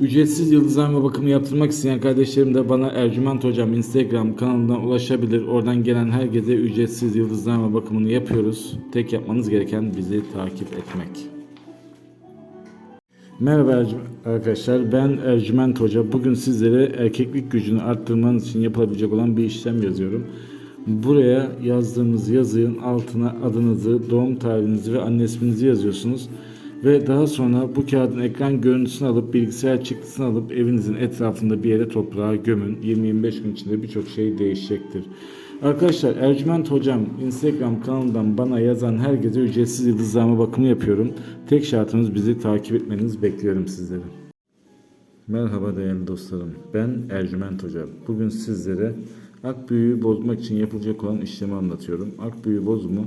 Ücretsiz yıldızlama bakımı yaptırmak isteyen kardeşlerim de bana Ercüment Hocam Instagram kanalından ulaşabilir. Oradan gelen herkese ücretsiz yıldızlama bakımını yapıyoruz. Tek yapmanız gereken bizi takip etmek. Merhaba arkadaşlar ben Ercüment Hoca. Bugün sizlere erkeklik gücünü arttırmanız için yapılabilecek olan bir işlem yazıyorum. Buraya yazdığımız yazının altına adınızı, doğum tarihinizi ve anne isminizi yazıyorsunuz. Ve daha sonra bu kağıdın ekran görüntüsünü alıp bilgisayar çıktısını alıp evinizin etrafında bir yere toprağa gömün. 20-25 gün içinde birçok şey değişecektir. Arkadaşlar Ercüment Hocam Instagram kanalından bana yazan herkese ücretsiz yıldızlama bakımı yapıyorum. Tek şartımız bizi takip etmeniz bekliyorum sizleri. Merhaba değerli dostlarım. Ben Ercüment Hoca. Bugün sizlere ak büyüğü bozmak için yapılacak olan işlemi anlatıyorum. Ak büyü bozumu